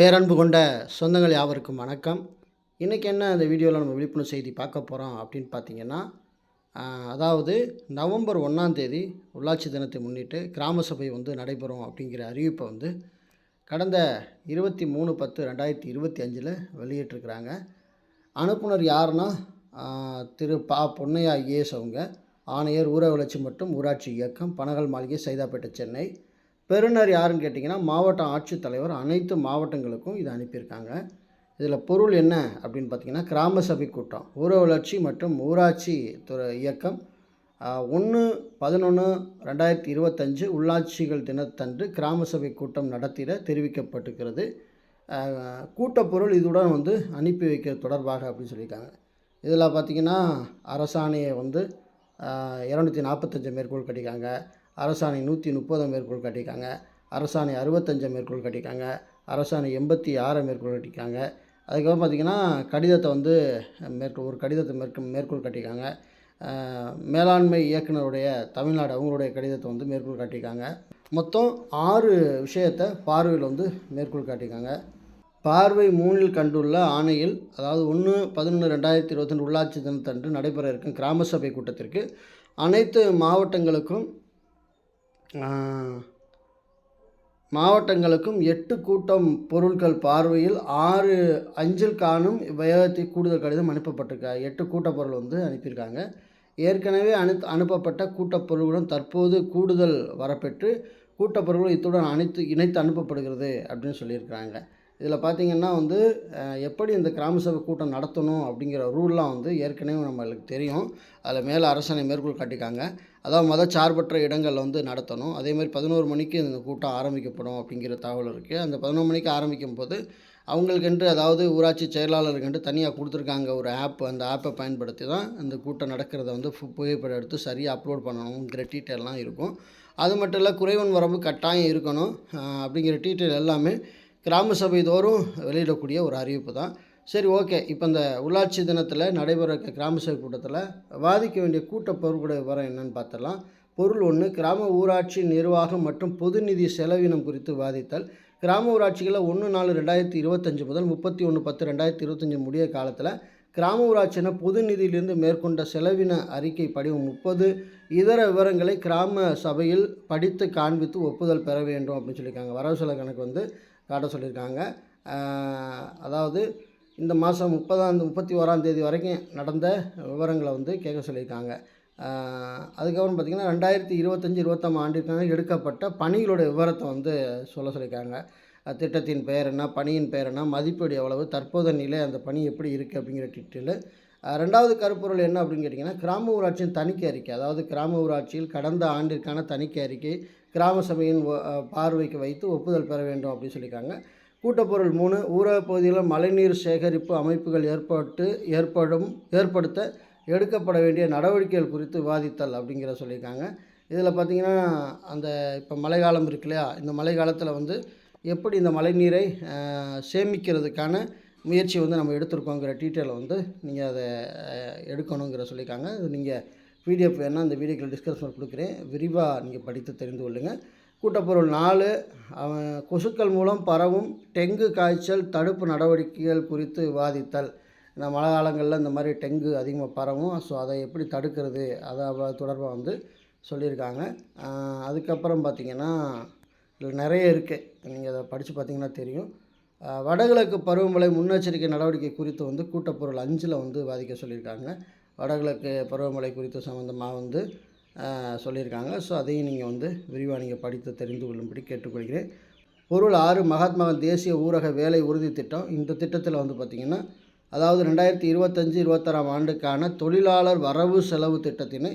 பேரன்பு கொண்ட சொந்தங்கள் யாவருக்கும் வணக்கம். இன்றைக்கி என்ன அந்த வீடியோவில் நம்ம விழிப்புணர்வு செய்தி பார்க்க போகிறோம் அப்படின்னு பார்த்தீங்கன்னா அதாவது நவம்பர் ஒன்றாம் தேதி உள்ளாட்சி தினத்தை முன்னிட்டு கிராம சபை வந்து நடைபெறும் அப்படிங்கிற அறிவிப்பை வந்து கடந்த இருபத்தி மூணு பத்து ரெண்டாயிரத்தி இருபத்தி அஞ்சில் வெளியிட்டிருக்கிறாங்க. அனுப்புனர் யாருன்னா திரு பா பொன்னையா ஐஏஎஸ் அவங்க. ஆணையர் ஊர வளர்ச்சி மற்றும் ஊராட்சி இயக்கம் பனகல் மாளிகை சைதாப்பேட்டை சென்னை. பெறுநர் யாருன்னு கேட்டிங்கன்னா மாவட்ட ஆட்சித்தலைவர் அனைத்து மாவட்டங்களுக்கும் இதை அனுப்பியிருக்காங்க. இதில் பொருள் என்ன அப்படின்னு பார்த்தீங்கன்னா கிராம சபை கூட்டம் ஊர வளர்ச்சி மற்றும் ஊராட்சி துறை இயக்கம் ஒன்று பதினொன்று ரெண்டாயிரத்தி இருபத்தஞ்சு உள்ளாட்சிகள் தினத்தன்று கிராம சபை கூட்டம் நடத்திட தெரிவிக்கப்பட்டிருக்கிறது. கூட்டப்பொருள் இதுடன் வந்து அனுப்பி வைக்கிறது தொடர்பாக அப்படின்னு சொல்லியிருக்காங்க. இதில் பார்த்திங்கன்னா அரசாணையை வந்து இரநூத்தி நாற்பத்தஞ்சு மேற்கோள் கட்டிக்காங்க அரசாணை நூற்றி முப்பதை மேற்கோள் கட்டிக்காங்க அரசாணை அறுபத்தஞ்சை மேற்கோள் கட்டிக்காங்க அரசாணை எண்பத்தி ஆறை மேற்கோள் கட்டிக்காங்க அதுக்கப்புறம் பார்த்திங்கன்னா கடிதத்தை வந்து மேற்கோள் ஒரு கடிதத்தை மேற்க மேற்கோள் கட்டிக்காங்க மேலாண்மை இயக்குனருடைய தமிழ்நாடு அவங்களுடைய கடிதத்தை வந்து மேற்கோள் காட்டியிருக்காங்க. மொத்தம் ஆறு விஷயத்தை பார்வையில் வந்து மேற்கோள் காட்டியிருக்காங்க. பார்வை மூணில் கண்டுள்ள ஆணையில் அதாவது ஒன்று பதினொன்று ரெண்டாயிரத்தி இருபத்தி ரெண்டு உள்ளாட்சி தினத்தன்று நடைபெற இருக்கும் கிராம சபை கூட்டத்திற்கு அனைத்து மாவட்டங்களுக்கும் மாவட்டங்களுக்கும் எட்டு கூட்டம் பொருட்கள் பார்வையில் ஆறு அஞ்சில் காணும் வேகத்தை கூடுதல் கடிதம் அனுப்பப்பட்டிருக்கா எட்டு கூட்டப்பொருள் வந்து அனுப்பியிருக்காங்க. ஏற்கனவே அனு அனுப்பப்பட்ட கூட்டப் தற்போது கூடுதல் வரப்பெற்று கூட்டப்பொருட்களும் இத்துடன் அனைத்து இணைத்து அனுப்பப்படுகிறது அப்படின்னு சொல்லியிருக்கிறாங்க. இதில் பார்த்திங்கன்னா வந்து எப்படி இந்த கிராம சபை கூட்டம் நடத்தணும் அப்படிங்கிற ரூல்லாம் வந்து ஏற்கனவே நம்மளுக்கு தெரியும். அதில் மேலே அரசனை மேற்கோள் காட்டிக்காங்க அதாவது மதச்சார்பற்ற இடங்களில் வந்து நடத்தணும். அதே மாதிரி பதினோரு மணிக்கு இந்த கூட்டம் ஆரம்பிக்கப்படும் அப்படிங்கிற தகவல் இருக்குது அந்த பதினோரு மணிக்கு ஆரம்பிக்கும் போது அவங்களுக்கென்று அதாவது ஊராட்சி செயலாளருக்கென்று தனியாக கொடுத்துருக்காங்க ஒரு ஆப். அந்த ஆப்பை பயன்படுத்தி தான் இந்த கூட்டம் நடக்கிறத வந்து ஃபு- புகைப்படம் எடுத்து சரியாக அப்லோட் பண்ணணுங்கிற டீட்டெயிலெலாம் இருக்கும். அது மட்டும் இல்லை குறைவன் வரம்பு கட்டாயம் இருக்கணும். அப்படிங்கிற டீட்டெயில் எல்லாமே கிராம சபை தோறும் வெளியிடக்கூடிய ஒரு அறிவிப்பு தான். சரி ஓகே. இப்போ இந்த உள்ளாட்சி தினத்தில் நடைபெற இருக்க கிராம சபை கூட்டத்தில் வாதிக்க வேண்டிய கூட்ட பொருட்களுடைய விவரம் என்னென்னு பார்த்தலாம் பொருள் ஒன்று கிராம ஊராட்சி நிர்வாகம் மற்றும் பொது நிதி செலவினம் குறித்து வாதித்தல். கிராம ஊராட்சிகளில் ஒன்று நாலு ரெண்டாயிரத்தி இருபத்தஞ்சு முதல் முப்பத்தி ஒன்று பத்து ரெண்டாயிரத்தி இருபத்தஞ்சு முடிய காலத்தில் கிராம ஊராட்சியின பொது நிதியிலிருந்து மேற்கொண்ட செலவின அறிக்கை படிவம் முப்பது. இதர விவரங்களை கிராம சபையில் படித்து காண்பித்து ஒப்புதல் பெற வேண்டும் அப்படின்னு சொல்லியிருக்காங்க. வரவு செலவு கணக்கு வந்து காட்ட சொல்லியிருக்காங்க. அதாவது இந்த மாதம் முப்பதாம் முப்பத்தி ஓராம் தேதி வரைக்கும் நடந்த விவரங்களை வந்து கேட்க சொல்லியிருக்காங்க. அதுக்கப்புறம் பார்த்திங்கன்னா ரெண்டாயிரத்தி இருபத்தஞ்சி இருபத்தாம் ஆண்டிற்கான எடுக்கப்பட்ட பணிகளோட விவரத்தை வந்து சொல்ல சொல்லியிருக்காங்க. திட்டத்தின் பெயர் என்ன பணியின் பெயர் என்ன மதிப்பீடு எவ்வளவு தற்போதைய நிலை அந்த பணி எப்படி இருக்குது அப்படிங்கிற டீட்டெயிலு. ரெண்டாவது கருப்பொருள் என்ன அப்படின்னு கேட்டிங்கன்னா கிராம ஊராட்சியின் தணிக்கை அறிக்கை. அதாவது கிராம ஊராட்சியில் கடந்த ஆண்டிற்கான தணிக்கை அறிக்கை கிராம சபையின் பார்வைக்கு வைத்து ஒப்புதல் பெற வேண்டும் அப்படின்னு சொல்லியிருக்காங்க. கூட்டப்பொருள் மூணு ஊரக பகுதியில் மழைநீர் சேகரிப்பு அமைப்புகள் ஏற்பட்டு ஏற்படும் ஏற்படுத்த எடுக்கப்பட வேண்டிய நடவடிக்கைகள் குறித்து விவாதித்தல் அப்படிங்கிற சொல்லியிருக்காங்க. இதில் பார்த்திங்கன்னா அந்த இப்போ மழைக்காலம் இருக்கு இல்லையா? இந்த மழை காலத்தில் வந்து எப்படி இந்த மழைநீரை சேமிக்கிறதுக்கான முயற்சி வந்து நம்ம எடுத்திருக்கோங்கிற டீட்டெயிலை வந்து நீங்கள் அதை எடுக்கணுங்கிற சொல்லியிருக்காங்க. நீங்கள் பிடிஎஃப் வேணால் அந்த வீடியோக்கள் டிஸ்கிரிப்ஷனில் கொடுக்குறேன். விரிவாக நீங்கள் படித்து தெரிந்து கொள்ளுங்கள் கூட்டப்பொருள் நாலு அவன் கொசுக்கள் மூலம் பரவும் டெங்கு காய்ச்சல் தடுப்பு நடவடிக்கைகள் குறித்து விவாதித்தல். இந்த மழை காலங்களில் இந்த மாதிரி டெங்கு அதிகமாக பரவும். ஸோ அதை எப்படி தடுக்கிறது? அதை தொடர்பாக வந்து சொல்லியிருக்காங்க. அதுக்கப்புறம் பார்த்திங்கன்னா இதில் நிறைய இருக்குது நீங்கள் அதை படித்து பார்த்தீங்கன்னா தெரியும். வடகிழக்கு பருவமழை முன்னெச்சரிக்கை நடவடிக்கை குறித்து வந்து கூட்டப்பொருள் அஞ்சில் வந்து பாதிக்க சொல்லியிருக்காங்க. வடகிழக்கு பருவமழை குறித்த சம்மந்தமாக வந்து சொல்லியிருக்காங்க. ஸோ அதையும் நீங்கள் வந்து விரிவாக நீங்கள் படித்து தெரிந்து கொள்ளும்படி கேட்டுக்கொள்கிறேன். பொருள் ஆறு மகாத்மா காந்தி தேசிய ஊரக வேலை உறுதி திட்டம். இந்த திட்டத்தில் வந்து பார்த்திங்கன்னா அதாவது ரெண்டாயிரத்தி இருபத்தஞ்சி இருபத்தாறாம் ஆண்டுக்கான தொழிலாளர் வரவு செலவு திட்டத்தினை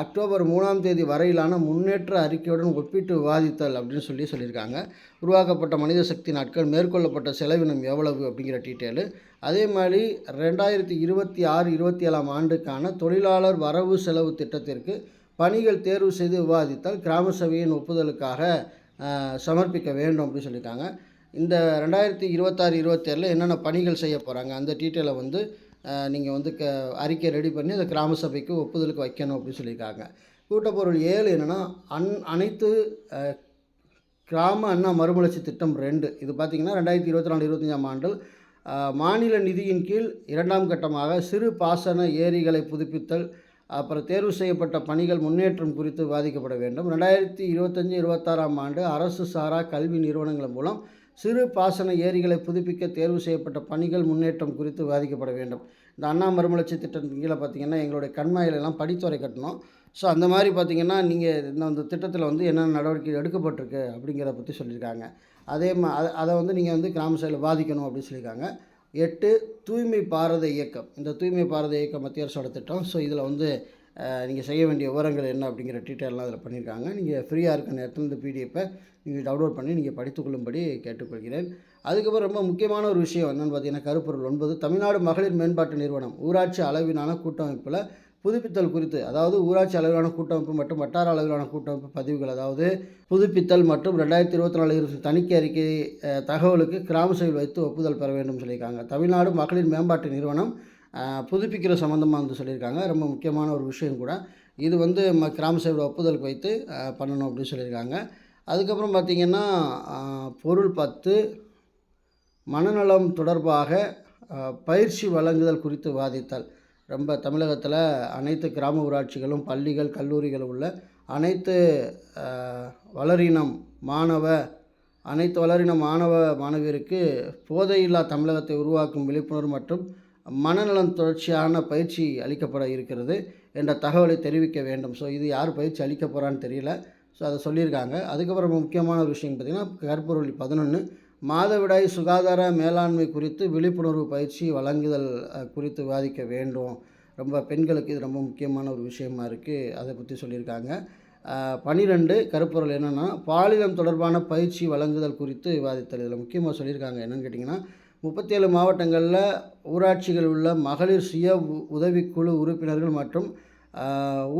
அக்டோபர் மூணாம் தேதி வரையிலான முன்னேற்ற அறிக்கையுடன் ஒப்பிட்டு விவாதித்தல் அப்படின்னு சொல்லி சொல்லியிருக்காங்க. உருவாக்கப்பட்ட மனித சக்தி நாட்கள் மேற்கொள்ளப்பட்ட செலவினம் எவ்வளவு அப்படிங்கிற டீட்டெயிலு. அதே மாதிரி ரெண்டாயிரத்தி இருபத்தி ஆறு இருபத்தி ஏழாம் ஆண்டுக்கான தொழிலாளர் வரவு செலவு திட்டத்திற்கு பணிகள் தேர்வு செய்து விவாதித்தால் கிராம சபையின் ஒப்புதலுக்காக சமர்ப்பிக்க வேண்டும் அப்படின்னு சொல்லியிருக்காங்க. இந்த ரெண்டாயிரத்தி இருபத்தாறு இருபத்தேழில் என்னென்ன பணிகள் செய்ய போகிறாங்க அந்த டீட்டெயிலை வந்து நீங்கள் வந்து க அறிக்கை ரெடி பண்ணி அதை கிராம சபைக்கு ஒப்புதலுக்கு வைக்கணும் அப்படின்னு சொல்லியிருக்காங்க. கூட்டப்பொருள் ஏழு என்னென்னா அன் அனைத்து கிராம அண்ணா மறுமலர்ச்சி திட்டம் ரெண்டு. இது பார்த்திங்கன்னா ரெண்டாயிரத்தி இருபத்தி நாலு இருபத்தஞ்சாம் ஆண்டில் மாநில நிதியின் கீழ் இரண்டாம் கட்டமாக சிறு பாசன ஏரிகளை புதுப்பித்தல் அப்புறம் தேர்வு செய்யப்பட்ட பணிகள் முன்னேற்றம் குறித்து விவாதிக்கப்பட வேண்டும். ரெண்டாயிரத்தி இருபத்தஞ்சி இருபத்தாறாம் ஆண்டு அரசு சாரா கல்வி நிறுவனங்கள் மூலம் சிறு பாசன ஏரிகளை புதுப்பிக்க தேர்வு செய்யப்பட்ட பணிகள் முன்னேற்றம் குறித்து விவாதிக்கப்பட வேண்டும். இந்த அண்ணா மறுமலர்ச்சி திட்டத்தின் கீழே பார்த்தீங்கன்னா எங்களுடைய கண்மாயிலெல்லாம் படித்துறை கட்டணும். ஸோ அந்த மாதிரி பார்த்தீங்கன்னா நீங்கள் இந்த அந்த திட்டத்தில் வந்து என்னென்ன நடவடிக்கை எடுக்கப்பட்டிருக்கு அப்படிங்கிறத பற்றி சொல்லியிருக்காங்க. அதே மா அதை அதை வந்து நீங்கள் வந்து கிராம சைடில் பாதிக்கணும் அப்படின்னு சொல்லியிருக்காங்க. எட்டு தூய்மை பாரத இயக்கம். இந்த தூய்மை பாரத இயக்கம் மத்திய அரசோட திட்டம் ஸோ இதில் வந்து நீங்கள் செய்ய வேண்டிய விவரங்கள் என்ன அப்படிங்கிற டீட்டெயிலெலாம் அதில் பண்ணியிருக்காங்க. நீங்கள் ஃப்ரீயாக இருக்க நேரத்தில் இந்த பிடிஎஃப்பை நீங்கள் டவுன்லோட் பண்ணி நீங்கள் படித்துக்கொள்ளும்படி கேட்டுக்கொள்கிறேன். அதுக்கப்புறம் ரொம்ப முக்கியமான ஒரு விஷயம் என்னென்னு பார்த்தீங்கன்னா கருப்பொருள் ஒன்பது தமிழ்நாடு மகளிர் மேம்பாட்டு நிறுவனம் ஊராட்சி அளவிலான கூட்டமைப்பில் புதுப்பித்தல் குறித்து அதாவது ஊராட்சி அளவிலான கூட்டமைப்பு மற்றும் வட்டார அளவிலான கூட்டமைப்பு பதிவுகள் அதாவது புதுப்பித்தல் மற்றும் ரெண்டாயிரத்தி இருபத்தி நாலு தணிக்கை அறிக்கை தகவலுக்கு கிராம சபையில் வைத்து ஒப்புதல் பெற வேண்டும் சொல்லியிருக்காங்க. தமிழ்நாடு மகளிர் மேம்பாட்டு நிறுவனம் புதுப்பிக்கிற சம்மந்தமாக வந்து சொல்லியிருக்காங்க. ரொம்ப முக்கியமான ஒரு விஷயம் கூட. இது வந்து ம கிராம சபையில் ஒப்புதலுக்கு வைத்து பண்ணணும் அப்படின்னு சொல்லியிருக்காங்க. அதுக்கப்புறம் பார்த்திங்கன்னா பொருள் பத்து மனநலம் தொடர்பாக பயிற்சி வழங்குதல் குறித்து விவாதித்தல் ரொம்ப தமிழகத்தில் அனைத்து கிராம ஊராட்சிகளும் பள்ளிகள் கல்லூரிகள் உள்ள அனைத்து வளரினம் மாணவ அனைத்து வளரின மாணவ மாணவியருக்கு போதையில்லா தமிழகத்தை உருவாக்கும் விழிப்புணர்வு மற்றும் மனநலம் தொடர்ச்சியான பயிற்சி அளிக்கப்பட இருக்கிறது என்ற தகவலை தெரிவிக்க வேண்டும். ஸோ இது யார் பயிற்சி அளிக்க போகிறான்னு தெரியல. ஸோ அதை சொல்லியிருக்காங்க. அதுக்கப்புறம் முக்கியமான ஒரு விஷயம் பார்த்திங்கன்னா கற்பூரொலி பதினொன்று மாதவிடாய் சுகாதார மேலாண்மை குறித்து விழிப்புணர்வு பயிற்சி வழங்குதல் குறித்து விவாதிக்க வேண்டும். ரொம்ப பெண்களுக்கு இது ரொம்ப முக்கியமான ஒரு விஷயமா இருக்குது அதை பற்றி சொல்லியிருக்காங்க. பனிரெண்டு கருப்பொருள் என்னென்னா பாலினம் தொடர்பான பயிற்சி வழங்குதல் குறித்து விவாதித்தல். இதில் முக்கியமாக சொல்லியிருக்காங்க என்னென்னு கேட்டிங்கன்னா முப்பத்தேழு மாவட்டங்களில் ஊராட்சிகள் உள்ள மகளிர் சுய உ- உதவிக்குழு உறுப்பினர்கள் மற்றும்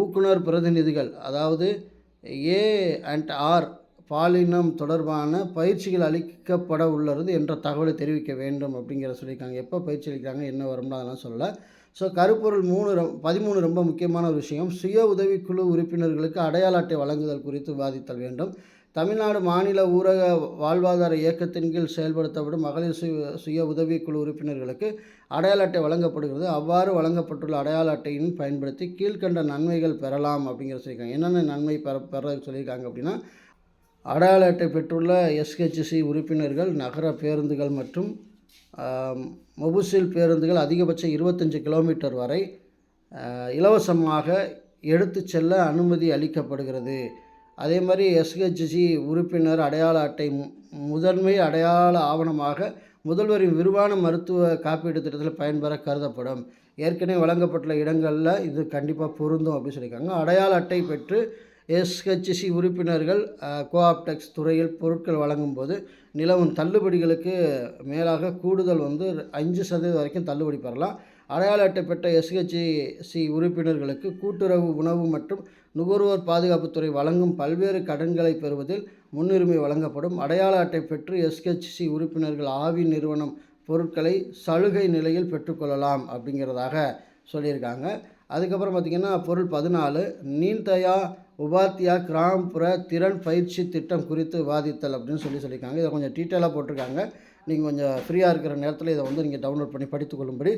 ஊக்குனர் பிரதிநிதிகள் அதாவது ஏ அண்ட் ஆர் பாலினம் தொடர்பான பயிற்சிகள் அளிக்கப்பட உள்ளது என்ற தகவலை தெரிவிக்க வேண்டும் அப்படிங்கிற சொல்லியிருக்காங்க. எப்போ பயிற்சி அளிக்கிறாங்க என்ன வரும்னு அதெல்லாம் சொல்லலை. ஸோ கருப்பொருள் மூணு ரொ- பதிமூணு ரொம்ப முக்கியமான ஒரு விஷயம். சுய உதவிக்குழு உறுப்பினர்களுக்கு அடையாள அட்டை வழங்குதல் குறித்து விவாதித்தல் வேண்டும். தமிழ்நாடு மாநில ஊரக வாழ்வாதார இயக்கத்தின் கீழ் செயல்படுத்தப்படும் மகளிர் சுய சுய உதவிக்குழு உறுப்பினர்களுக்கு அடையாள அட்டை வழங்கப்படுகிறது. அவ்வாறு வழங்கப்பட்டுள்ள அடையாள அட்டையின் பயன்படுத்தி கீழ்க்கண்ட நன்மைகள் பெறலாம் அப்படிங்கிற சொல்லியிருக்காங்க. என்னென்ன நன்மை பெற பெற சொல்லியிருக்காங்க அப்படின்னா அடையாள அட்டை பெற்றுள்ள எஸ்ஹெச்சி உறுப்பினர்கள் நகர பேருந்துகள் மற்றும் மொபுசில் பேருந்துகள் அதிகபட்சம் இருபத்தஞ்சி கிலோமீட்டர் வரை இலவசமாக எடுத்து செல்ல அனுமதி அளிக்கப்படுகிறது. அதே மாதிரி எஸ்ஹெச்சி உறுப்பினர் அடையாள அட்டை மு- முதன்மை அடையாள ஆவணமாக முதல்வரின் விரிவான மருத்துவ காப்பீடு திட்டத்தில் பயன்பெற கருதப்படும். ஏற்கனவே வழங்கப்பட்டுள்ள இடங்களில் இது கண்டிப்பாக பொருந்தும் அப்படின்னு சொல்லியிருக்காங்க. அடையாள அட்டை பெற்று எஸ்ஹெச்சி உறுப்பினர்கள் கோஆப்டெக்ஸ் துறையில் பொருட்கள் வழங்கும்போது நிலவும் தள்ளுபடிகளுக்கு மேலாக கூடுதல் வந்து அஞ்சு சதவீதம் வரைக்கும் தள்ளுபடி பெறலாம். அடையாள அட்டை பெற்ற எஸ்ஹெச்சி உறுப்பினர்களுக்கு கூட்டுறவு உணவு மற்றும் நுகர்வோர் பாதுகாப்புத்துறை வழங்கும் பல்வேறு கடன்களை பெறுவதில் முன்னுரிமை வழங்கப்படும். அடையாள அட்டை பெற்று எஸ்ஹெச்சி உறுப்பினர்கள் ஆவி நிறுவனம் பொருட்களை சலுகை நிலையில் பெற்றுக்கொள்ளலாம் அப்படிங்கிறதாக சொல்லியிருக்காங்க. அதுக்கப்புறம் பார்த்திங்கன்னா பொருள் பதினாலு நீன்தயா உபாத்தியா கிராமப்புற திறன் பயிற்சி திட்டம் குறித்து விவாதித்தல் அப்படின்னு சொல்லி சொல்லியிருக்காங்க. இதை கொஞ்சம் டீட்டெயிலாக போட்டிருக்காங்க. நீங்கள் கொஞ்சம் ஃப்ரீயாக இருக்கிற நேரத்தில் இதை வந்து நீங்கள் டவுன்லோட் பண்ணி படித்துக்கொள்ளும்படி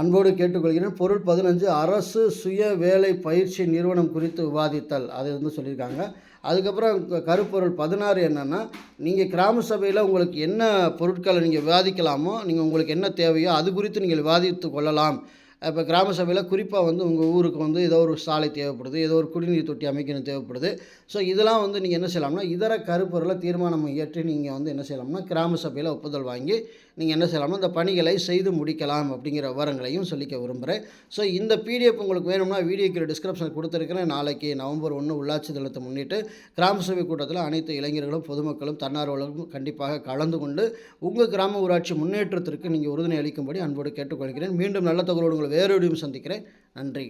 அன்போடு கேட்டுக்கொள்கிறேன். பொருள் பதினஞ்சு அரசு சுய வேலை பயிற்சி நிறுவனம் குறித்து விவாதித்தல். அது வந்து சொல்லியிருக்காங்க. அதுக்கப்புறம் கருப்பொருள் பதினாறு என்னென்னா நீங்கள் கிராம சபையில் உங்களுக்கு என்ன பொருட்களை நீங்கள் விவாதிக்கலாமோ நீங்கள் உங்களுக்கு என்ன தேவையோ அது குறித்து நீங்கள் விவாதித்து கொள்ளலாம். இப்போ கிராம சபையில் குறிப்பாக வந்து உங்கள் ஊருக்கு வந்து ஏதோ ஒரு சாலை தேவைப்படுது ஏதோ ஒரு குடிநீர் தொட்டி அமைக்கணும் தேவைப்படுது. ஸோ இதெல்லாம் வந்து நீங்கள் என்ன செய்யலாம்னா இதர கருப்பொருளை தீர்மானம் இயற்றி நீங்கள் வந்து என்ன செய்யலாம்னா கிராம சபையில் ஒப்புதல் வாங்கி நீங்கள் என்ன செய்யலாம்னா இந்த பணிகளை செய்து முடிக்கலாம் அப்படிங்கிற விவரங்களையும் சொல்லிக்க விரும்புகிறேன் ஸோ இந்த பிடிஎஃப் உங்களுக்கு வேணும்னா வீடியோக்கு டிஸ்கிரிப்ஷன் கொடுத்துருக்கிறேன். நாளைக்கு நவம்பர் ஒன்று உள்ளாட்சி தினத்தை முன்னிட்டு கிராம சபை கூட்டத்தில் அனைத்து இளைஞர்களும் பொதுமக்களும் தன்னார்வலர்களும் கண்டிப்பாக கலந்து கொண்டு உங்கள் கிராம ஊராட்சி முன்னேற்றத்திற்கு நீங்கள் உறுதுணை அளிக்கும்படி அன்போடு கேட்டுக்கொள்கிறேன். மீண்டும் நல்ல தகவலோடு உங்களை வேறொடியும் சந்திக்கிறேன். நன்றி.